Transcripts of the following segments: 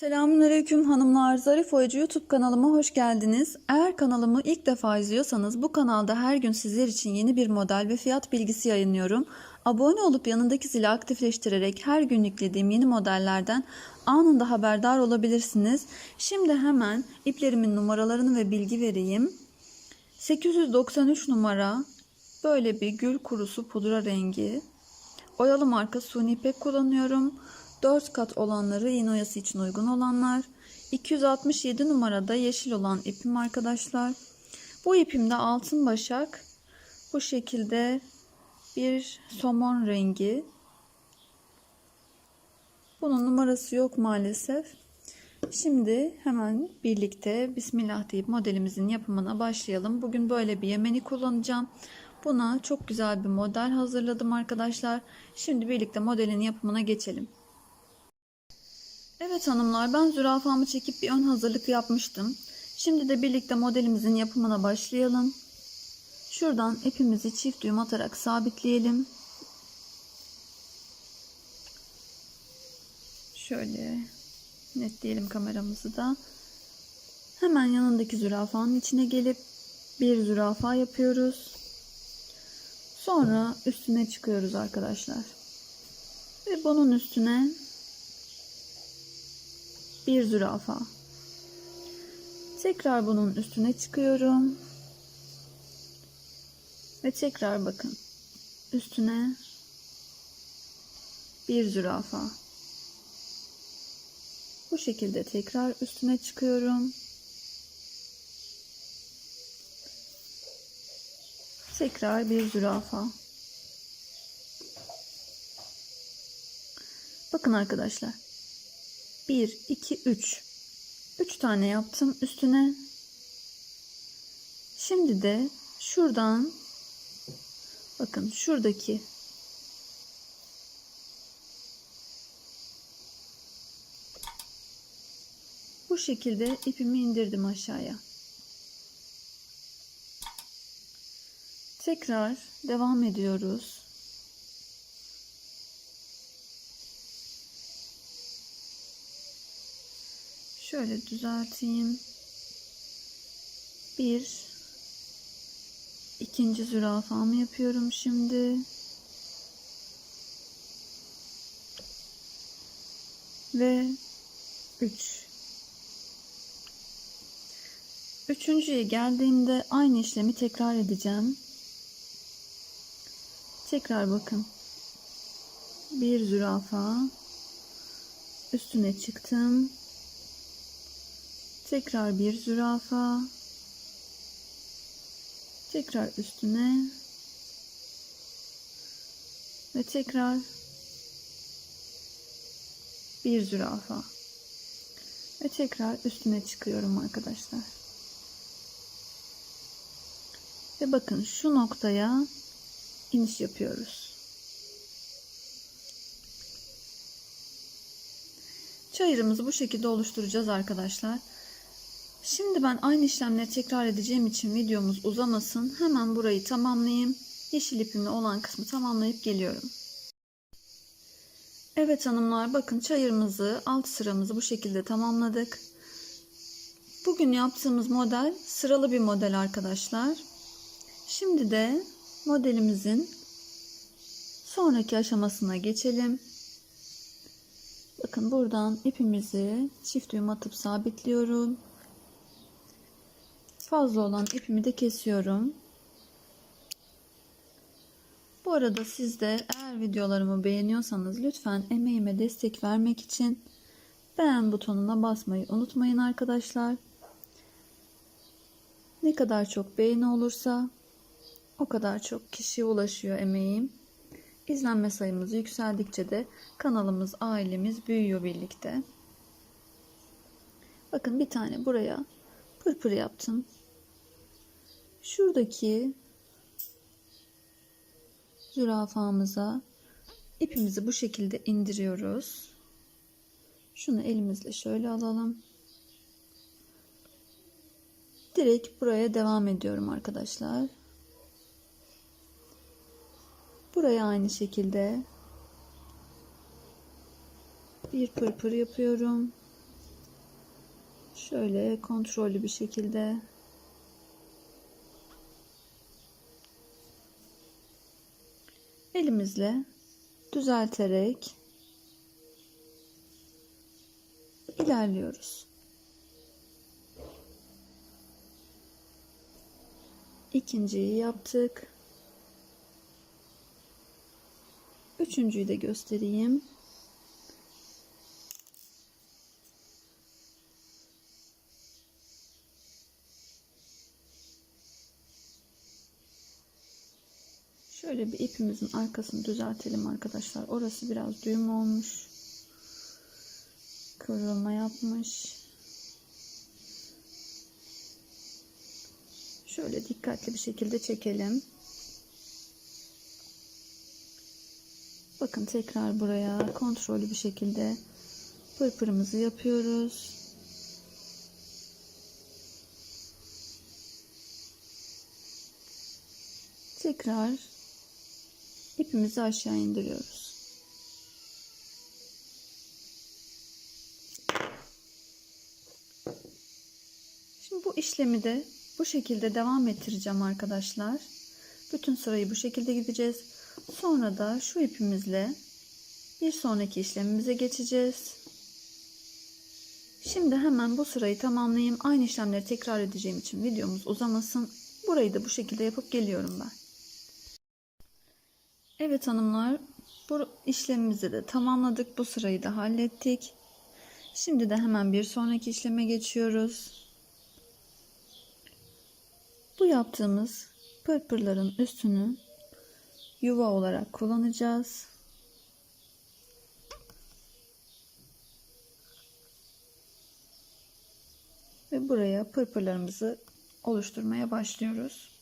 Selamünaleyküm hanımlar. Zarif Oyacı YouTube kanalıma hoş geldiniz. Eğer kanalımı ilk defa izliyorsanız bu kanalda her gün sizler için yeni bir model ve fiyat bilgisi yayınlıyorum. Abone olup yanındaki zili aktifleştirerek her gün yüklediğim yeni modellerden anında haberdar olabilirsiniz. Şimdi hemen iplerimin numaralarını ve bilgi vereyim. 893 numara böyle bir gül kurusu pudra rengi. Oyalı marka suni ipek kullanıyorum. 4 kat olanları iğne oyası için uygun olanlar. 267 numarada yeşil olan ipim arkadaşlar. Bu ipimde altın başak. Bu şekilde bir somon rengi. Bunun numarası yok maalesef. Şimdi hemen birlikte Bismillah deyip modelimizin yapımına başlayalım. Bugün böyle bir yemeni kullanacağım. Buna çok güzel bir model hazırladım arkadaşlar. Şimdi birlikte modelin yapımına geçelim. Evet hanımlar ben zürafamı çekip bir ön hazırlık yapmıştım. Şimdi de birlikte modelimizin yapımına başlayalım. Şuradan ipimizi çift düğüm atarak sabitleyelim. Şöyle netleyelim kameramızı da. Hemen yanındaki zürafanın içine gelip bir zürafa yapıyoruz. Sonra üstüne çıkıyoruz arkadaşlar. Ve bunun üstüne bir zürafa. Tekrar bunun üstüne çıkıyorum. Ve tekrar bakın. Üstüne bir zürafa. Bu şekilde tekrar üstüne çıkıyorum. Tekrar bir zürafa. Bakın arkadaşlar. 1, 2, 3. 3 tane yaptım üstüne. Şimdi de şuradan bakın şuradaki bu şekilde ipimi indirdim aşağıya. Tekrar devam ediyoruz. Şöyle düzelteyim. Bir ikinci zürafamı yapıyorum şimdi. Ve üç. Üçüncüye geldiğimde aynı işlemi tekrar edeceğim. Tekrar bakın. Bir zürafa. Üstüne çıktım. Tekrar bir zürafa. Tekrar üstüne. Ve tekrar bir zürafa. Ve tekrar üstüne çıkıyorum arkadaşlar. Ve bakın şu noktaya iniş yapıyoruz. Çayırımızı bu şekilde oluşturacağız arkadaşlar. Şimdi ben aynı işlemleri tekrar edeceğim için videomuz uzamasın. Hemen burayı tamamlayayım. Yeşil ipimle olan kısmı tamamlayıp geliyorum. Evet hanımlar bakın çayırımızı alt sıramızı bu şekilde tamamladık. Bugün yaptığımız model sıralı bir model arkadaşlar. Şimdi de modelimizin sonraki aşamasına geçelim. Bakın buradan ipimizi çift düğüm atıp sabitliyorum. Fazla olan ipimi de kesiyorum. Bu arada siz de eğer videolarımı beğeniyorsanız lütfen emeğime destek vermek için beğen butonuna basmayı unutmayın arkadaşlar. Ne kadar çok beğeni olursa o kadar çok kişiye ulaşıyor emeğim. İzlenme sayımız yükseldikçe de kanalımız, ailemiz büyüyor birlikte. Bakın bir tane buraya pırpır yaptım. Şuradaki zürafamıza ipimizi bu şekilde indiriyoruz. Şunu elimizle şöyle alalım. Direkt buraya devam ediyorum arkadaşlar. Buraya aynı şekilde bir pırpır yapıyorum. Şöyle kontrollü bir şekilde elimizle düzelterek ilerliyoruz. İkinciyi yaptık. Üçüncüyü de göstereyim. Şöyle bir ipimizin arkasını düzeltelim arkadaşlar. Orası biraz düğüm olmuş. Kıvrılma yapmış. Şöyle dikkatli bir şekilde çekelim. Bakın tekrar buraya kontrollü bir şekilde pırpırımızı yapıyoruz. Tekrar ipimizi aşağı indiriyoruz. Şimdi bu işlemi de bu şekilde devam ettireceğim arkadaşlar. Bütün sırayı bu şekilde gideceğiz. Sonra da şu ipimizle bir sonraki işlemimize geçeceğiz. Şimdi hemen bu sırayı tamamlayayım. Aynı işlemleri tekrar edeceğim için videomuz uzamasın. Burayı da bu şekilde yapıp geliyorum ben. Evet hanımlar, bu işlemimizi de tamamladık. Bu sırayı da hallettik. Şimdi de hemen bir sonraki işleme geçiyoruz. Bu yaptığımız pırpırların üstünü yuva olarak kullanacağız. Ve buraya pırpırlarımızı oluşturmaya başlıyoruz.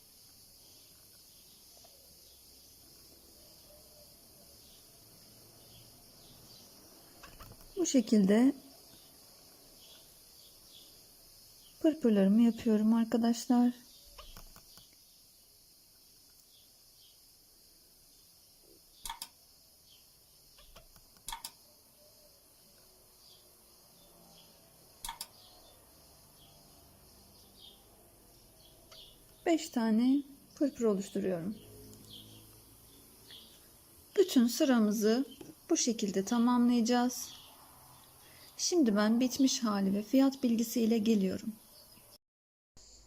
Şekilde pırpırlarımı yapıyorum arkadaşlar. Beş tane pırpır oluşturuyorum. Bütün sıramızı bu şekilde tamamlayacağız. Şimdi ben bitmiş hali ve fiyat bilgisi ile geliyorum.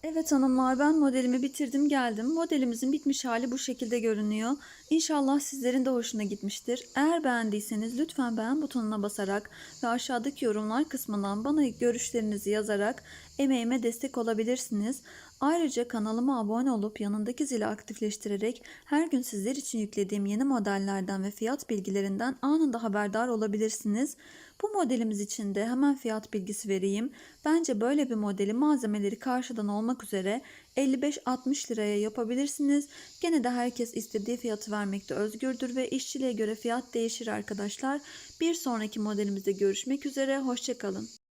Evet hanımlar ben modelimi bitirdim geldim. Modelimizin bitmiş hali bu şekilde görünüyor. İnşallah sizlerin de hoşuna gitmiştir. Eğer beğendiyseniz lütfen beğen butonuna basarak ve aşağıdaki yorumlar kısmından bana görüşlerinizi yazarak emeğime destek olabilirsiniz. Ayrıca kanalıma abone olup yanındaki zili aktifleştirerek her gün sizler için yüklediğim yeni modellerden ve fiyat bilgilerinden anında haberdar olabilirsiniz. Bu modelimiz için de hemen fiyat bilgisi vereyim. Bence böyle bir modeli malzemeleri karşıdan olmak üzere 55-60 liraya yapabilirsiniz. Gene de herkes istediği fiyatı vermekte özgürdür ve işçiliğe göre fiyat değişir arkadaşlar. Bir sonraki modelimizde görüşmek üzere. Hoşçakalın.